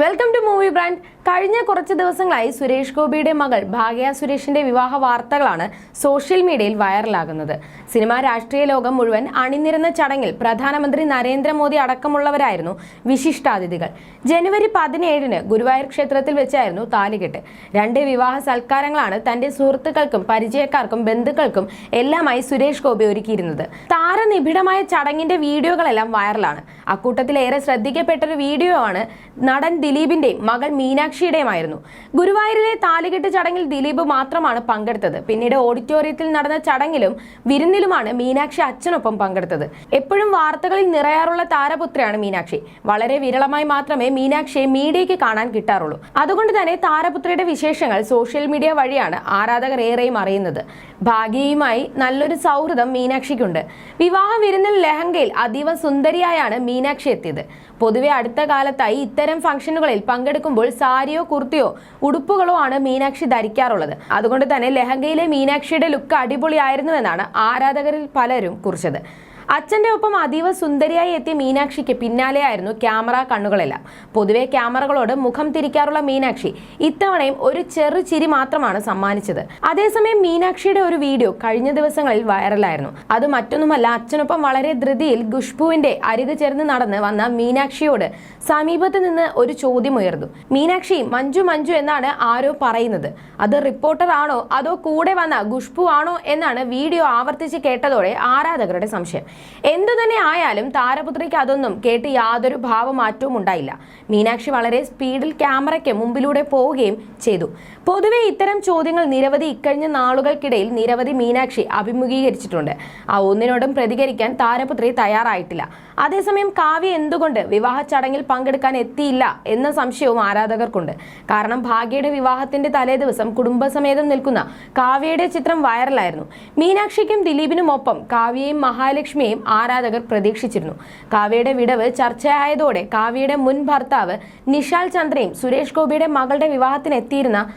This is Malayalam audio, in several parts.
വെൽക്കം ടു മൂവി ബ്രാൻഡ് കഴിഞ്ഞ കുറച്ച് ദിവസങ്ങളായി സുരേഷ് ഗോപിയുടെ മകൾ ഭാഗ്യ സുരേഷിന്റെ വിവാഹ വാർത്തകളാണ് സോഷ്യൽ മീഡിയയിൽ വൈറലാകുന്നത്. സിനിമാ രാഷ്ട്രീയ ലോകം മുഴുവൻ അണിനിരുന്ന ചടങ്ങിൽ പ്രധാനമന്ത്രി നരേന്ദ്രമോദി അടക്കമുള്ളവരായിരുന്നു വിശിഷ്ടാതിഥികൾ. ജനുവരി പതിനേഴിന് ഗുരുവായൂർ ക്ഷേത്രത്തിൽ വെച്ചായിരുന്നു താലികെട്ട്. രണ്ട് വിവാഹ സൽക്കാരങ്ങളാണ് തന്റെ സുഹൃത്തുക്കൾക്കും പരിചയക്കാർക്കും ബന്ധുക്കൾക്കും എല്ലാമായി സുരേഷ് ഗോപി ഒരുക്കിയിരുന്നത്. താരനിബിഡമായ ചടങ്ങിന്റെ വീഡിയോകളെല്ലാം വൈറലാണ്. അക്കൂട്ടത്തിൽ ഏറെ ശ്രദ്ധിക്കപ്പെട്ട ഒരു വീഡിയോ ആണ് നടൻ ദിലീപിന്റെയും മകൾ മീനാക്ഷിയുടെയുമായിരുന്നു. ഗുരുവായൂരിലെ താലികെട്ട് ചടങ്ങിൽ ദിലീപ് മാത്രമാണ് പങ്കെടുത്തത്. പിന്നീട് ഓഡിറ്റോറിയത്തിൽ നടന്ന ചടങ്ങിലും വിരുന്നിലുമാണ് മീനാക്ഷി അച്ഛനൊപ്പം പങ്കെടുത്തത്. എപ്പോഴും വാർത്തകളിൽ നിറയാറുള്ള താരപുത്രയാണ് മീനാക്ഷി. വളരെ വിരളമായി മാത്രമേ മീനാക്ഷിയെ മീഡിയയ്ക്ക് കാണാൻ കിട്ടാറുള്ളൂ. അതുകൊണ്ട് തന്നെ താരപുത്രയുടെ വിശേഷങ്ങൾ സോഷ്യൽ മീഡിയ വഴിയാണ് ആരാധകർ ഏറെയും അറിയുന്നത്. ഭാഗ്യയുമായി നല്ലൊരു സൗഹൃദം മീനാക്ഷിക്കുണ്ട്. വിവാഹ വിരുന്നിൽ ലഹങ്കയിൽ അതീവ സുന്ദരിയായാണ് മീനാക്ഷി എത്തിയത്. പൊതുവെ അടുത്ത കാലത്തായി ഇത്തരം ഫംഗ്ഷനുകളിൽ പങ്കെടുക്കുമ്പോൾ സാരിയോ കുർത്തിയോ ഉടുപ്പുകളോ ആണ് മീനാക്ഷി ധരിക്കാറുള്ളത്. അതുകൊണ്ട് തന്നെ ലഹങ്കയിലെ മീനാക്ഷിയുടെ ലുക്ക് അടിപൊളിയായിരുന്നുവെന്നാണ് ആരാധകരിൽ പലരും കുറിച്ചത്. അച്ഛന്റെ ഒപ്പം അതീവ സുന്ദരിയായി എത്തിയ മീനാക്ഷിക്ക് പിന്നാലെയായിരുന്നു ക്യാമറ കണ്ണുകളെല്ലാം. പൊതുവെ ക്യാമറകളോട് മുഖം തിരിക്കാറുള്ള മീനാക്ഷി ഇത്തവണയും ഒരു ചെറു ചിരി മാത്രമാണ് സമ്മാനിച്ചത്. അതേസമയം മീനാക്ഷിയുടെ ഒരു വീഡിയോ കഴിഞ്ഞ ദിവസങ്ങളിൽ വൈറലായിരുന്നു. അത് മറ്റൊന്നുമല്ല അച്ഛനൊപ്പം വളരെ ധൃതിയിൽ ഖുഷ്ബുവിന്റെ അരികു ചേർന്ന് നടന്ന് വന്ന മീനാക്ഷിയോട് സമീപത്ത് നിന്ന് ഒരു ചോദ്യം ഉയർന്നു. മീനാക്ഷി മഞ്ജു മഞ്ജു എന്നാണ് ആരോ പറയുന്നത്. അത് റിപ്പോർട്ടർ ആണോ? അതോ കൂടെ വന്ന ഖുഷ്ബു ആണോ? എന്നാണ് വീഡിയോ ആവർത്തിച്ച് കേട്ടതോടെ ആരാധകരുടെ സംശയം. എന്തു തന്നെ ആയാലും താരപുത്രിക്ക് അതൊന്നും കേട്ട് യാതൊരു ഭാവമാറ്റവും ഉണ്ടായില്ല. മീനാക്ഷി വളരെ സ്പീഡിൽ ക്യാമറയ്ക്ക് മുമ്പിലൂടെ പോവുകയും ചെയ്തു. പൊതുവെ ഇത്തരം ചോദ്യങ്ങൾ നിരവധി ഇക്കഴിഞ്ഞ നാളുകൾക്കിടയിൽ നിരവധി മീനാക്ഷി അഭിമുഖീകരിച്ചിട്ടുണ്ട്. ആ ഒന്നിനോടും പ്രതികരിക്കാൻ താരപുത്രി തയ്യാറായിട്ടില്ല. അതേസമയം കാവ്യ എന്തുകൊണ്ട് വിവാഹ ചടങ്ങിൽ പങ്കെടുക്കാൻ എത്തിയില്ല എന്ന സംശയവും ആരാധകർക്കുണ്ട്. കാരണം ഭാഗ്യയുടെ വിവാഹത്തിന്റെ തലേദിവസം കുടുംബസമേതം നിൽക്കുന്ന കാവ്യയുടെ ചിത്രം വൈറലായിരുന്നു. മീനാക്ഷിക്കും ദിലീപിനും ഒപ്പം കാവ്യയും മഹാലക്ഷ്മിയെയും ആരാധകർ പ്രതീക്ഷിച്ചിരുന്നു. കാവ്യയുടെ വിടവ് ചർച്ചയായതോടെ കാവ്യയുടെ മുൻ ഭർത്താവ് നിഷാൽ ചന്ദ്രയും സുരേഷ് ഗോപിയുടെ മകളുടെ വിവാഹത്തിന് എത്തിയിരുന്ന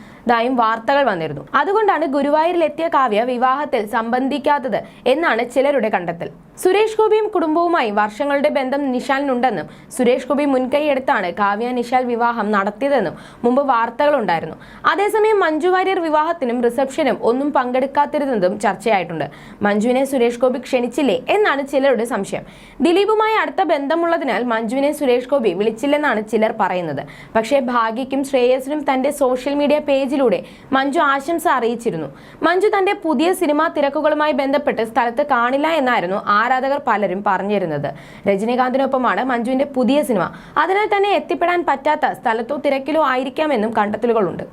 വാർത്തകൾ വന്നിരുന്നു. അതുകൊണ്ടാണ് ഗുരുവായൂരിലെത്തിയ കാവ്യ വിവാഹത്തിൽ സംബന്ധിക്കാത്തത് എന്നാണ് ചിലരുടെ കണ്ടെത്തൽ. സുരേഷ് ഗോപിയും കുടുംബവുമായി വർഷങ്ങളുടെ ബന്ധം നിഷാലിനുണ്ടെന്നും സുരേഷ് ഗോപി മുൻകൈ എടുത്താണ് കാവ്യ നിഷാൽ വിവാഹം നടത്തിയതെന്നും മുമ്പ് വാർത്തകളുണ്ടായിരുന്നു. അതേസമയം മഞ്ജു വാര്യർ വിവാഹത്തിനും റിസപ്ഷനും ഒന്നും പങ്കെടുക്കാത്തിരുന്നതും ചർച്ചയായിട്ടുണ്ട്. മഞ്ജുവിനെ സുരേഷ് ഗോപി ക്ഷണിച്ചില്ലേ എന്നാണ് ചിലരുടെ സംശയം. ദിലീപുമായി അടുത്ത ബന്ധമുള്ളതിനാൽ മഞ്ജുവിനെ സുരേഷ് ഗോപി വിളിച്ചില്ലെന്നാണ് ചിലർ പറയുന്നത്. പക്ഷേ ഭാഗ്യയ്ക്കും ശ്രേയസിനും തന്റെ സോഷ്യൽ മീഡിയ പേജിലൂടെ മഞ്ജു ആശംസ അറിയിച്ചിരുന്നു. മഞ്ജു തന്റെ പുതിയ സിനിമാ തിരക്കുകളുമായി ബന്ധപ്പെട്ട് സ്ഥലത്ത് കാണില്ല എന്നായിരുന്നു ആരാധകർ പലരും പറഞ്ഞിരുന്നത്. രജനീകാന്തിനൊപ്പമാണ് മഞ്ജുവിന്റെ പുതിയ സിനിമ. അതിനാൽ തന്നെ എത്തിപ്പെടാൻ പറ്റാത്ത സ്ഥലത്തോ തിരക്കിലോ ആയിരിക്കാമെന്നും കണ്ടെത്തലുകളുണ്ട്.